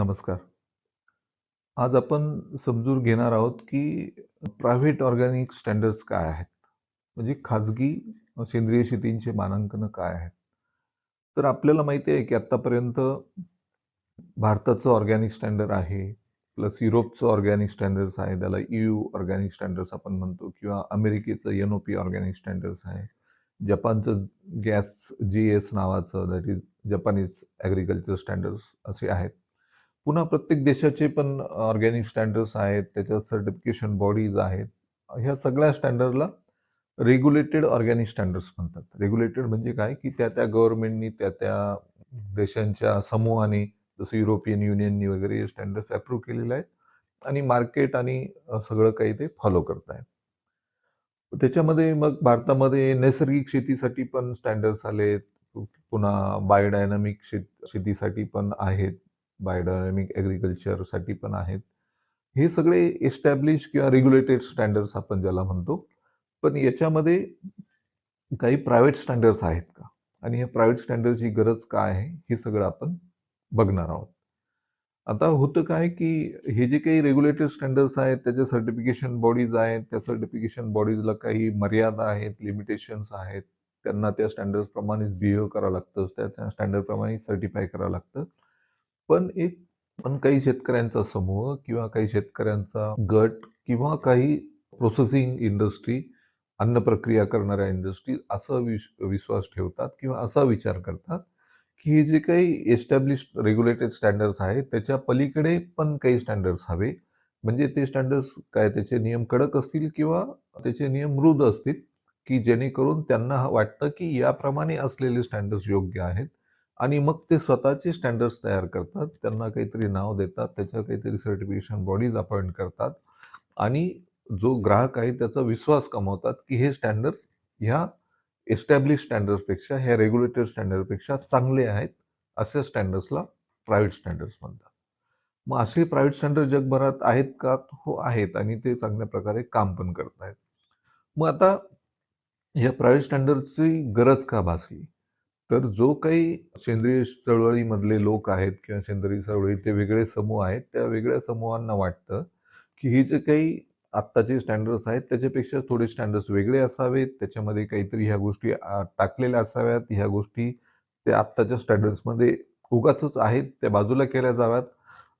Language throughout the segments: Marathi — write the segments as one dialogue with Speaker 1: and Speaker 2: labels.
Speaker 1: नमस्कार. आज आपण समजून घेणार आहोत, की प्रायव्हेट ऑर्गॅनिक स्टँडर्ड्स काय आहेत? म्हणजे खाजगी सेंद्रिय शेतींचे मानांकनं काय आहेत? तर आपल्याला माहिती आहे, की आत्तापर्यंत भारताचं ऑर्गॅनिक स्टँडर्ड आहे, प्लस युरोपचं ऑर्गॅनिक स्टँडर्ड्स आहे, त्याला यू ऑर्गॅनिक स्टँडर्ड्स आपण म्हणतो किंवा अमेरिकेचं एन-ओ-पी ऑर्गॅनिक स्टँडर्ड्स आहे. जपानचं गॅस जी-एस नावाचं that is Japanese agricultural standards असे आहेत. पुन्हा प्रत्येक देशाचे पण ऑर्गॅनिक स्टँडर्ड्स आहेत, त्याच्यात सर्टिफिकेशन बॉडीज आहेत. ह्या सगळ्या स्टँडर्डला रेग्युलेटेड ऑर्गॅनिक स्टँडर्ड्स म्हणतात. रेग्युलेटेड म्हणजे काय, की त्या-त्या गव्हर्नमेंटनी त्या-त्या देशांच्या समूहाने जसं युरोपियन युनियननी वगैरे हे स्टँडर्ड्स अप्रूव्ह केलेले आहेत आणि मार्केट आणि सगळं काही ते फॉलो करतायत. त्याच्यामध्ये मग भारतामध्ये नैसर्गिक शेतीसाठी पण स्टँडर्ड्स आलेत. पुन्हा बायोडायनामिक शेत शेतीसाठी पण आहेत. बायोडायनामिक ॲग्रिकल्चरसाठी पण आहेत. हे सगळे एस्टॅब्लिश किंवा रेग्युलेटेड स्टँडर्ड्स आपण ज्याला म्हणतो. पण याच्यामध्ये काही प्रायव्हेट स्टँडर्ड्स आहेत का? आणि या प्रायव्हेट स्टँडर्डची गरज काय आहे? हे सगळं आपण बघणार आहोत. आता होतं काय, की हे जे काही रेग्युलेटेड स्टँडर्ड्स आहेत, त्याच्या सर्टिफिकेशन बॉडीज आहेत. त्या सर्टिफिकेशन बॉडीजला काही मर्यादा आहेत, लिमिटेशन्स आहेत. त्यांना त्या स्टँडर्ड्सप्रमाणेच बिहेव करावं लागतं. त्या स्टँडर्डप्रमाणे सर्टिफाय करावं लागतं. पण एक पण काही शेतकऱ्यांचा समूह किंवा काही शेतकऱ्यांचा गट किंवा काही प्रोसेसिंग इंडस्ट्री, अन्न प्रक्रिया करणाऱ्या इंडस्ट्री असा विश विश्वास ठेवतात किंवा असा विचार करतात, की हे जे काही एस्टॅब्लिश्ड रेग्युलेटेड स्टँडर्ड्स आहेत, त्याच्या पलीकडे पण काही स्टँडर्ड्स हवे. म्हणजे ते स्टँडर्ड्स काय त्याचे नियम कडक असतील किंवा त्याचे नियम मृद असतील, की जेणेकरून त्यांना वाटतं, की याप्रमाणे असलेले स्टँडर्ड्स योग्य आहेत आणि मग ते स्वतःचे स्टँडर्ड्स तयार करतात. त्यांना काहीतरी नाव देतात, त्याच्या काहीतरी सर्टिफिकेशन बॉडीज अपॉइंट करतात आणि जो ग्राहक आहे त्याचा विश्वास कमवतात, की हे स्टँडर्ड्स ह्या एस्टॅब्लिश स्टँडर्ड्सपेक्षा, ह्या रेग्युलेटेड स्टँडर्डपेक्षा चांगले आहेत. अशा स्टँडर्ड्सला प्रायव्हेट स्टँडर्ड्स म्हणतात. मग असे प्रायव्हेट स्टँडर्ड जगभरात आहेत का? हो आहेत आणि ते चांगल्या प्रकारे काम पण करत आहेत मग आता या प्रायव्हेट स्टँडर्डची गरज का भासली? तर जो काही सेंद्रिय चळवळीमधले लोक आहेत किंवा सेंद्रिय चळवळीचे वेगळे समूह आहेत, त्या वेगळ्या समूहांना वाटतं, की हे जे काही आत्ताचे स्टँडर्ड्स आहेत, त्याच्यापेक्षा थोडे स्टँडर्ड्स वेगळे असावेत. त्याच्यामध्ये काहीतरी ह्या गोष्टी टाकलेल्या असाव्यात. ह्या गोष्टी त्या आत्ताच्या स्टँडर्ड्समध्ये उगाचच आहेत, त्या बाजूला केल्या जाव्यात.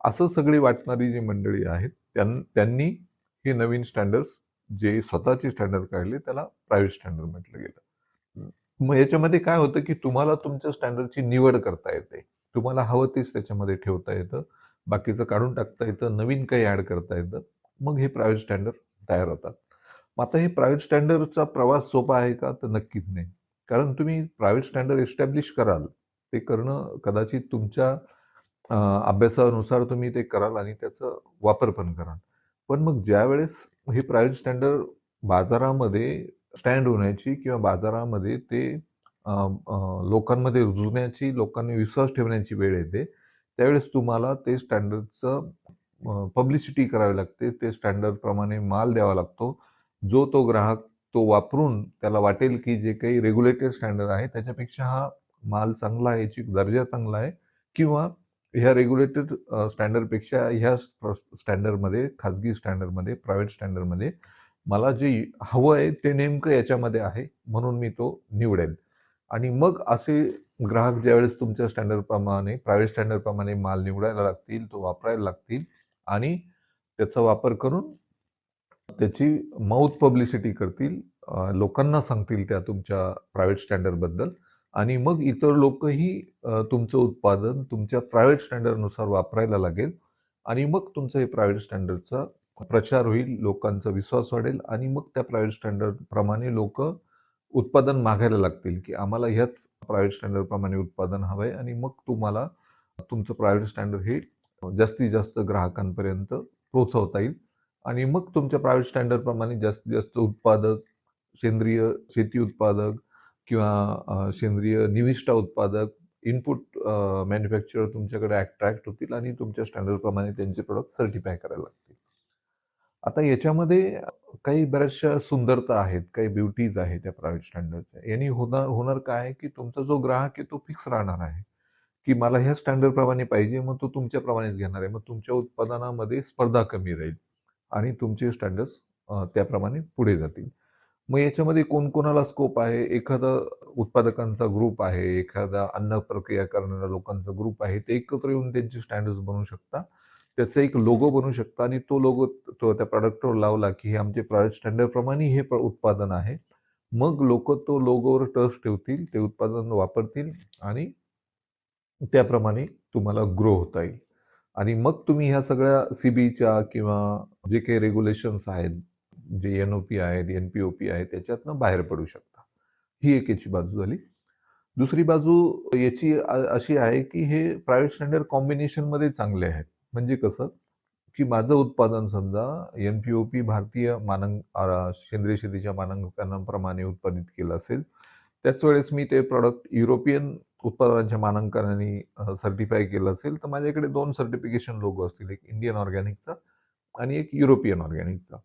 Speaker 1: असं सगळी वाटणारी जी मंडळी आहेत, त्यां त्यांनी हे नवीन स्टँडर्ड्स जे स्वतःचे स्टँडर्ड काढले, त्याला प्रायव्हेट स्टँडर्ड म्हटलं गेलं. मग याच्यामध्ये काय होतं, की तुम्हाला तुमच्या स्टँडर्डची निवड करता येते. तुम्हाला हवं तेच त्याच्यामध्ये ठेवता येतं. बाकीचं काढून टाकता येतं. नवीन काही ॲड करता येतं. मग हे प्रायव्हेट स्टँडर्ड तयार होतात. मग आता हे प्रायव्हेट स्टँडर्डचा प्रवास सोपा आहे का? तर नक्कीच नाही. कारण तुम्ही प्रायव्हेट स्टँडर्ड एस्टॅब्लिश कराल, ते करणं कदाचित तुमच्या अभ्यासानुसार तुम्ही ते कराल आणि त्याचा वापर पण कराल. पण मग ज्यावेळेस हे प्रायव्हेट स्टँडर्ड बाजारामध्ये स्टँड होण्याची किंवा बाजारामध्ये ते लोकांमध्ये रुजण्याची, लोकांनी विश्वास ठेवण्याची वेळ येते, त्यावेळेस तुम्हाला ते स्टँडर्डचं पब्लिसिटी करावी लागते. ते स्टँडर्डप्रमाणे माल द्यावा लागतो. जो तो ग्राहक तो वापरून त्याला वाटेल, की जे काही रेग्युलेटेड स्टँडर्ड आहे, त्याच्यापेक्षा हा माल चांगला आहे, याची दर्जा चांगला आहे किंवा ह्या रेग्युलेटेड स्टँडर्डपेक्षा ह्या स्टँडर्डमध्ये, खाजगी स्टँडर्डमध्ये, प्रायव्हेट स्टँडर्डमध्ये मला जे हवं आहे, ते नेमकं याच्यामध्ये आहे, म्हणून मी तो निवडेल. आणि मग असे ग्राहक ज्यावेळेस तुमच्या स्टँडर्डप्रमाणे, प्रायव्हेट स्टँडर्डप्रमाणे माल निवडायला लागतील, तो वापरायला लागतील आणि त्याचा वापर करून त्याची माउथ पब्लिसिटी करतील. लोकांना सांगतील त्या तुमच्या प्रायव्हेट स्टँडर्डबद्दल आणि मग इतर लोकही तुमचं उत्पादन तुमच्या प्रायव्हेट स्टँडर्डनुसार वापरायला लागेल आणि मग तुमचं हे प्रायव्हेट स्टँडर्डचा प्रचार होईल, लोकांचा विश्वास वाढेल आणि मग त्या प्रायव्हेट स्टँडर्डप्रमाणे लोक उत्पादन मागायला लागतील, की आम्हाला ह्याच प्रायव्हेट स्टँडर्डप्रमाणे उत्पादन हवं आहे आणि मग तुम्हाला तुमचं प्रायव्हेट स्टँडर्ड हे जास्तीत जास्त ग्राहकांपर्यंत पोहोचवता येईल आणि मग तुमच्या प्रायव्हेट स्टँडर्डप्रमाणे जास्तीत जास्त उत्पादक, सेंद्रिय शेती उत्पादक किंवा सेंद्रिय निविष्ठा उत्पादक, इनपुट मॅन्युफॅक्चरर तुमच्याकडे अट्रॅक्ट होतील आणि तुमच्या स्टँडर्डप्रमाणे त्यांचे प्रॉडक्ट सर्टिफाय करायला लागतील. आता याच्यामध्ये काही बऱ्याचशा सुंदरता आहेत, काही ब्युटीज आहेत त्या प्रायव्हेट स्टँडर्डच्या. यांनी होणार होणार काय, की तुमचा जो ग्राहक आहे तो फिक्स राहणार आहे. की मला ह्या स्टँडर्डप्रमाणे पाहिजे, मग तो तुमच्याप्रमाणेच घेणार आहे. मग तुमच्या उत्पादनामध्ये स्पर्धा कमी राहील आणि तुमचे स्टँडर्ड्स त्याप्रमाणे पुढे जातील. मग याच्यामध्ये कोणकोणाला स्कोप आहे? एखादा उत्पादकांचा ग्रुप आहे, एखादा अन्न प्रक्रिया करणाऱ्या लोकांचा ग्रुप आहे. ते एकत्र येऊन त्यांचे स्टँडर्ड्स बनवू शकता. त्याचा एक लोगो बनवू शकता आणि तो लोगो तो त्या प्रॉडक्टवर लावला, की हे आमचे प्रायव्हेट स्टँडर्डप्रमाणे हे उत्पादन आहे. मग लोक तो लोगोवर ट्रस्ट ठेवतील, ते उत्पादन वापरतील आणि त्याप्रमाणे तुम्हाला ग्रो होता येईल. आणि मग तुम्ही ह्या सगळ्या सी-बीच्या किंवा जे काही रेग्युलेशन्स आहेत, जे एन-ओ-पी आहेत, एन-पी-ओ-पी आहेत, त्याच्यातनं बाहेर पडू शकता. ही एक याची बाजू झाली. दुसरी बाजू याची अशी आहे, की हे प्रायव्हेट स्टँडर्ड कॉम्बिनेशनमध्ये चांगले आहेत. म्हणजे कसं, की माझं उत्पादन समजा एन-पी-ओ-पी भारतीय मानांक सेंद्रिय शेतीच्या मानांकनाप्रमाणे उत्पादित केलं असेल, त्याच वेळेस मी ते प्रॉडक्ट युरोपियन उत्पादनांच्या मानांकनाने सर्टिफाय केलं असेल, तर माझ्याकडे दोन सर्टिफिकेशन लोगो असतील. एक इंडियन ऑर्गॅनिकचा आणि एक युरोपियन ऑर्गॅनिकचा.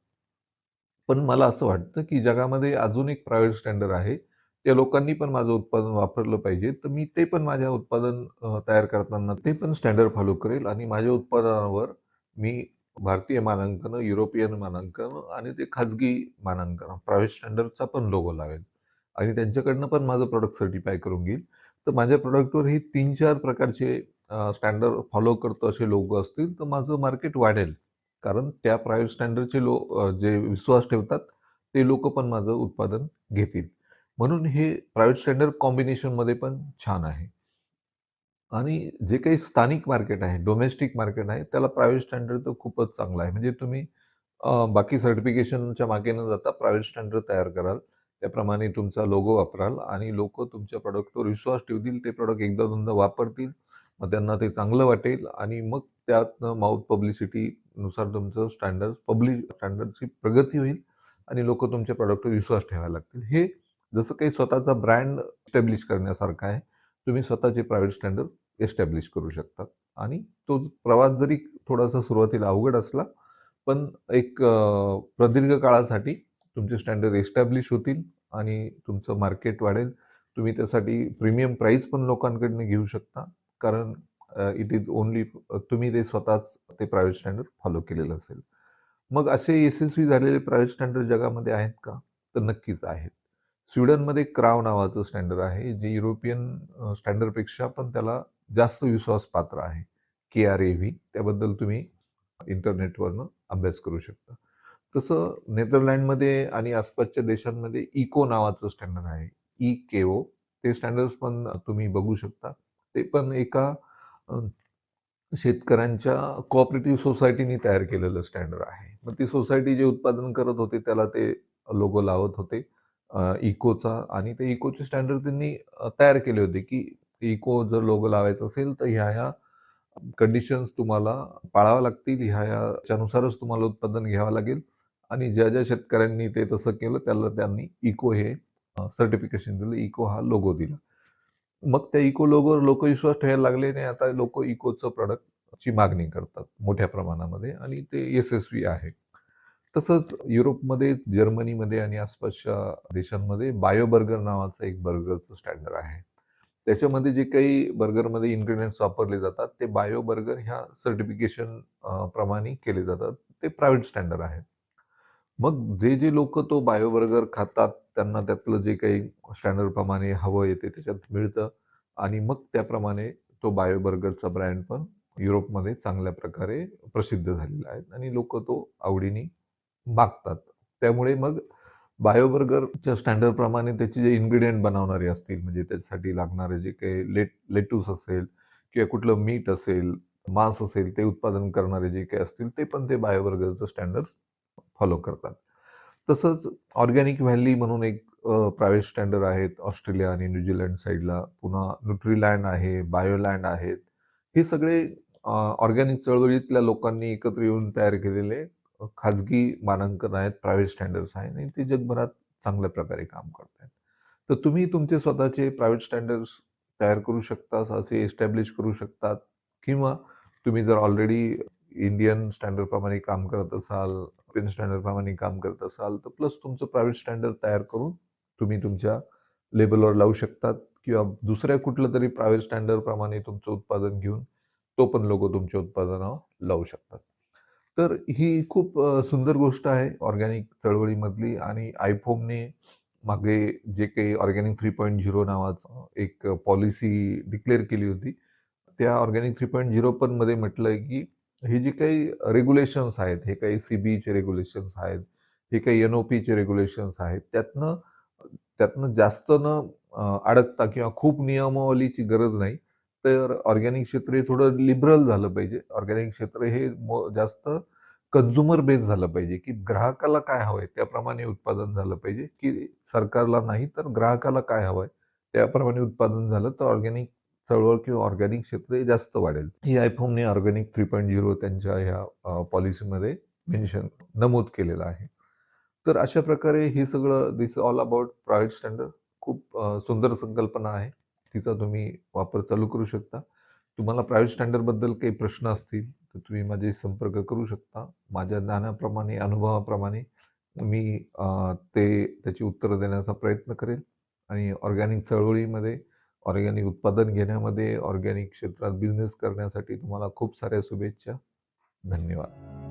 Speaker 1: पण मला असं वाटतं, की जगामध्ये अजून एक प्रायव्हेट स्टँडर्ड आहे. त्या लोकांनी पण माझं उत्पादन वापरलं पाहिजे. तर मी ते पण माझ्या उत्पादन तयार करताना ते पण स्टँडर्ड फॉलो करेल आणि माझ्या उत्पादनावर मी भारतीय मानांकन, युरोपियन मानांकन आणि ते खाजगी मानांकन, प्रायव्हेट स्टँडर्डचा पण लोगो लावेल आणि त्यांच्याकडनं पण माझं प्रॉडक्ट सर्टिफाय करून घेईल. तर माझ्या प्रॉडक्टवर हे 3-4 प्रकारचे स्टँडर्ड फॉलो करतो असे लोगो असतील, तर माझं मार्केट वाढेल. कारण त्या प्रायव्हेट स्टँडर्डचे लो जे विश्वास ठेवतात, ते लोक पण माझं उत्पादन घेतील. म्हणून हे प्रायव्हेट स्टँडर्ड कॉम्बिनेशनमध्ये पण छान आहे. आणि जे काही स्थानिक मार्केट आहे, डोमेस्टिक मार्केट आहे, त्याला प्रायव्हेट स्टँडर्ड तर खूपच चांगलं आहे. म्हणजे तुम्ही बाकी सर्टिफिकेशनच्या मागे न जाता प्रायव्हेट स्टँडर्ड तयार कराल. त्याप्रमाणे तुमचा लोगो वापराल आणि लोकं तुमच्या प्रॉडक्टवर विश्वास ठेवतील. ते प्रॉडक्ट एकदा-दोनदा वापरतील. मग त्यांना ते चांगलं वाटेल आणि मग त्यातनं माउथ पब्लिसिटीनुसार तुमचं स्टँडर्ड पब्लिक स्टँडर्डची प्रगती होईल आणि लोकं तुमच्या प्रॉडक्टवर विश्वास ठेवायला लागतील. हे जसं काही स्वतःचा ब्रँड एस्टॅब्लिश करण्यासारखं आहे. तुम्ही स्वतःचे प्रायव्हेट स्टँडर्ड एस्टॅब्लिश करू शकता आणि तो प्रवास जरी थोडासा सुरुवातीला अवघड असला, पण एक प्रदीर्घ काळासाठी तुमचे स्टँडर्ड एस्टॅब्लिश होतील आणि तुमचं मार्केट वाढेल. तुम्ही त्यासाठी प्रीमियम प्राईस पण लोकांकडनं घेऊ शकता. कारण इट इज ओन्ली तुम्ही ते स्वतःच ते प्रायव्हेट स्टँडर्ड फॉलो केलेलं असेल. मग असे यशस्वी झालेले प्रायव्हेट स्टँडर्ड जगामध्ये आहेत का? तर नक्कीच आहेत. स्वीडनमध्ये क्राव नावाचं स्टँडर्ड आहे, जे युरोपियन स्टँडर्डपेक्षा पण त्याला जास्त विश्वास पात्र आहे. के-आर-ए-व्ही त्याबद्दल तुम्ही इंटरनेटवरनं अभ्यास करू शकता. तसं नेदरलँडमध्ये आणि आसपासच्या देशांमध्ये इको नावाचं स्टँडर्ड आहे. ई-के-ओ ते स्टँडर्ड्स पण तुम्ही बघू शकता. ते पण एका शेतकऱ्यांच्या कोऑपरेटिव्ह सोसायटीनी तयार केलेलं स्टँडर्ड आहे. मग ती सोसायटी जे उत्पादन करत होते, त्याला ते लोगो लावत होते इकोचा आणि ते इकोचे स्टँडर्ड त्यांनी तयार केले होते, की इको जर लोगो लावायचा असेल, तर ह्या-ह्या कंडिशन्स तुम्हाला पाळाव्या लागतील. ह्या ह्याच्यानुसारच याच्यानुसारच तुम्हाला उत्पादन घ्यावं लागेल आणि ज्या-ज्या शेतकऱ्यांनी ते तसं केलं, त्याला त्यांनी इको हे सर्टिफिकेशन दिलं. इको हा लोगो दिला. मग त्या इको लोगोवर लोक विश्वास ठेवायला लागले आणि आता लोक इकोचं प्रॉडक्टची मागणी करतात मोठ्या प्रमाणामध्ये आणि ते यशस्वी आहे. तसंच युरोपमध्ये, जर्मनीमध्ये आणि आसपासच्या देशांमध्ये बायो बर्गर नावाचं एक बर्गरचं स्टँडर्ड आहे. त्याच्यामध्ये जे काही बर्गरमध्ये इन्ग्रेडियंट्स वापरले जातात, ते बायो बर्गर ह्या सर्टिफिकेशन प्रमाणे केले जातात. ते प्रायव्हेट स्टँडर्ड आहे. मग जे, जे लोक तो बायो बर्गर खातात, त्यांना त्यातलं जे काही स्टँडर्डप्रमाणे हवं येते त्याच्यात मिळतं आणि मग त्याप्रमाणे तो बायो बर्गरचा ब्रँड पण युरोपमध्ये चांगल्या प्रकारे प्रसिद्ध झालेला आहे आणि लोक तो आवडीने मागतात. त्यामुळे मग बायोबर्गरच्या स्टँडर्डप्रमाणे त्याचे जे इन्ग्रेडियंट बनवणारे असतील, म्हणजे त्याच्यासाठी लागणारे जे काही लेट लेट्यूस असेल किंवा कुठलं मीठ असेल, मांस असेल, ते उत्पादन करणारे जे काही असतील, ते पण ते बायोबर्गरचं स्टँडर्ड फॉलो करतात. तसंच ऑर्गॅनिक व्हॅली म्हणून एक प्रायव्हेट स्टँडर्ड आहेत ऑस्ट्रेलिया आणि न्यूझीलंड साईडला पुन्हा न्यूट्रीलँड आहे, बायोलँड आहेत. हे सगळे ऑर्गॅनिक चळवळीतल्या लोकांनी एकत्र येऊन तयार केलेले खाजगी मानांकन आहेत, प्रायव्हेट स्टँडर्ड्स आहेत आणि ते जगभरात चांगल्या प्रकारे काम करतायत. तर तुम्ही तुमचे स्वतःचे प्रायव्हेट स्टँडर्ड्स तयार करू शकता, असे एस्टॅब्लिश करू शकतात किंवा तुम्ही जर ऑलरेडी इंडियन स्टँडर्डप्रमाणे काम करत असाल, युरोपियन स्टँडर्डप्रमाणे काम करत असाल, तर प्लस तुमचं प्रायव्हेट स्टँडर्ड तयार करून तुम्ही तुमच्या लेबलवर लावू शकतात किंवा दुसऱ्या कुठलं तरी प्रायव्हेट स्टँडर्डप्रमाणे तुमचं उत्पादन घेऊन तो पण लोक तुमच्या उत्पादनावर लावू शकतात. तर ही खूप सुंदर गोष्ट आहे ऑर्गॅनिक चळवळीमधली आणि आयफोमने मागे जे काही ऑर्गॅनिक 3.0 नावाचं एक पॉलिसी डिक्लेअर केली होती. त्या ऑर्गॅनिक 3.0 पण मध्ये आहे की हे जे काही रेग्युलेशन्स आहेत, हे काही सी-बीचे रेग्युलेशन्स आहेत, हे काही एन-ओ-पीचे रेग्युलेशन्स आहेत, त्यातनं त्यातनं जास्त न अडकता किंवा खूप नियमावलीची गरज नाही. तर ऑर्गॅनिक क्षेत्र हे थोडं लिबरल झालं पाहिजे. ऑर्गॅनिक क्षेत्र हे जास्त कन्झ्युमर बेस झालं पाहिजे, की ग्राहकाला काय हवंय त्याप्रमाणे उत्पादन झालं पाहिजे, की सरकारला नाही तर ग्राहकाला काय हवंय त्याप्रमाणे उत्पादन झालं तर ऑर्गॅनिक चळवळ किंवा ऑर्गॅनिक क्षेत्र हे जास्त वाढेल. ही आयफोमने ऑर्गॅनिक 3.0 त्यांच्या ह्या पॉलिसीमध्ये मेन्शन नमूद केलेलं आहे. तर अशा प्रकारे हे सगळं this all about private standard खूप सुंदर संकल्पना आहे. तिचा तुम्ही वापर चालू करू शकता. तुम्हाला प्रायव्हेट स्टँडर्डबद्दल काही प्रश्न असतील तर तुम्ही माझे संपर्क करू शकता. माझ्या ज्ञानाप्रमाणे, अनुभवाप्रमाणे मी ते त्याची उत्तरं देण्याचा प्रयत्न करेल आणि ऑर्गॅनिक चळवळीमध्ये, ऑर्गॅनिक उत्पादन घेण्यामध्ये, ऑर्गॅनिक क्षेत्रात बिझनेस करण्यासाठी तुम्हाला खूप साऱ्या शुभेच्छा. धन्यवाद.